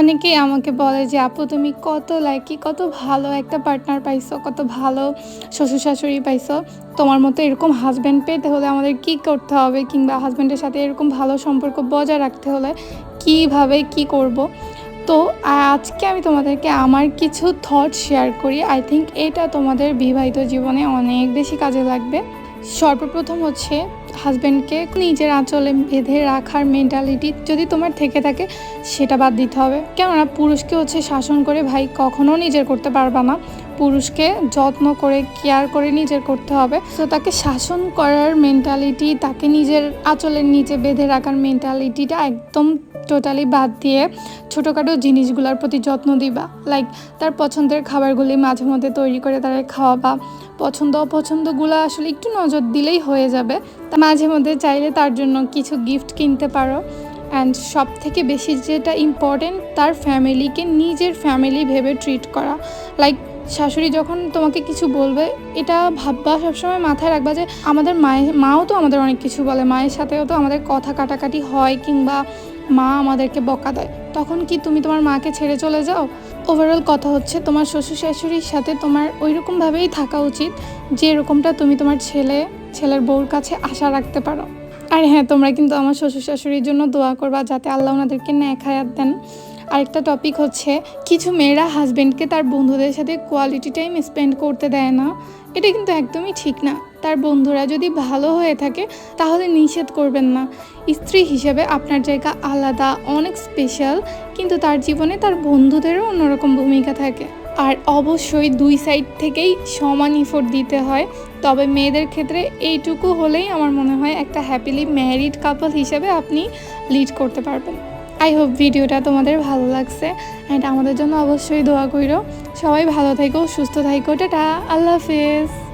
অনেকেই আমাকে বলে যে, আপু, তুমি কত লাইকি কত ভালো একটা পার্টনার পাইছো, কত ভালো শ্বশুর শাশুড়ি পাইছো। তোমার মতো এরকম হাজব্যান্ড পেতে হলে আমাদের কি করতে হবে? কিংবা হাজব্যান্ডের সাথে এরকম ভালো সম্পর্ক বজায় রাখতে হলে কীভাবে কি করব? তো আজকে আমি তোমাদেরকে আমার কিছু থট শেয়ার করি। আই থিঙ্ক এটা তোমাদের বিবাহিত জীবনে অনেক বেশি কাজে লাগবে। সর্বপ্রথম হচ্ছে হাজব্যান্ডকে নিজের আঁচলে বেঁধে রাখার মেন্টালিটি যদি তোমার থেকে থাকে, সেটা বাদ দিতে হবে। কেননা পুরুষকে হচ্ছে শাসন করে ভাই কখনো নিজের করতে পারবা না। পুরুষকে যত্ন করে কেয়ার করে নিজের করতে হবে। তো তাকে শাসন করার মেন্টালিটি তাকে নিজের আঁচলের নিচে বেঁধে রাখার মেন্টালিটিটা একদম টোটালি বাদ দিয়ে ছোটোখাটো জিনিসগুলোর প্রতি যত্ন দিবা। লাইক তার পছন্দের খাবারগুলি মাঝে মধ্যে তৈরি করে তারা খাওয়াবা। পছন্দ অপছন্দগুলো আসলে একটু নজর দিলেই হয়ে যাবে। তা মাঝে মধ্যে চাইলে তার জন্য কিছু গিফট কিনতে পারো। অ্যান্ড সব থেকে বেশি যেটা ইম্পর্টেন্ট তার ফ্যামিলিকে নিজের ফ্যামিলি ভেবে ট্রিট করা। লাইক শাশুড়ি যখন তোমাকে কিছু বলবে, এটা ভাববা সবসময় মাথায় রাখবা যে আমাদের মায়ের মাও তো আমাদের অনেক কিছু বলে। মায়ের সাথেও তো আমাদের কথা কাটাকাটি হয় কিংবা মা আমাদেরকে বকা দেয়। তখন কি তুমি তোমার মাকে ছেড়ে চলে যাও? ওভারঅল কথা হচ্ছে, তোমার শ্বশুর শাশুড়ির সাথে তোমার ওই রকমভাবেই থাকা উচিত, যে এরকমটা তুমি তোমার ছেলে, ছেলের বউর কাছে আশা রাখতে পারো। আর হ্যাঁ তোমরা কিন্তু আমার শ্বশুর শাশুড়ির জন্য দোয়া করবা, যাতে আল্লাহ ওনাদেরকে ন্যায় খায়াত দেন। আরেকটা টপিক হচ্ছে, কিছু মেয়েরা হাজব্যান্ডকে তার বন্ধুদের সাথে কোয়ালিটি টাইম স্পেন্ড করতে দেয় না। এটা কিন্তু একদমই ঠিক না। তার বন্ধুরা যদি ভালো হয়ে থাকে, তাহলে নিষেধ করবেন না। স্ত্রী হিসেবে আপনার জায়গা আলাদা, অনেক স্পেশাল কিন্তু তার জীবনে তার বন্ধুদেরও অন্যরকম ভূমিকা থাকে। আর অবশ্যই দুই সাইড থেকেই সমান ইফোর্ট দিতে হয়। তবে মেয়েদের ক্ষেত্রে এইটুকু হলেই আমার মনে হয় একটা হ্যাপিলি ম্যারিড কাপল হিসেবে আপনি লিড করতে পারবেন। আই হোপ ভিডিওটা তোমাদের ভালো লাগছে অ্যান্ড আমাদের জন্য অবশ্যই দোয়া কইরো। সবাই ভালো থাকো, সুস্থ থাকো, টাটা, আল্লাহ হাফেজ।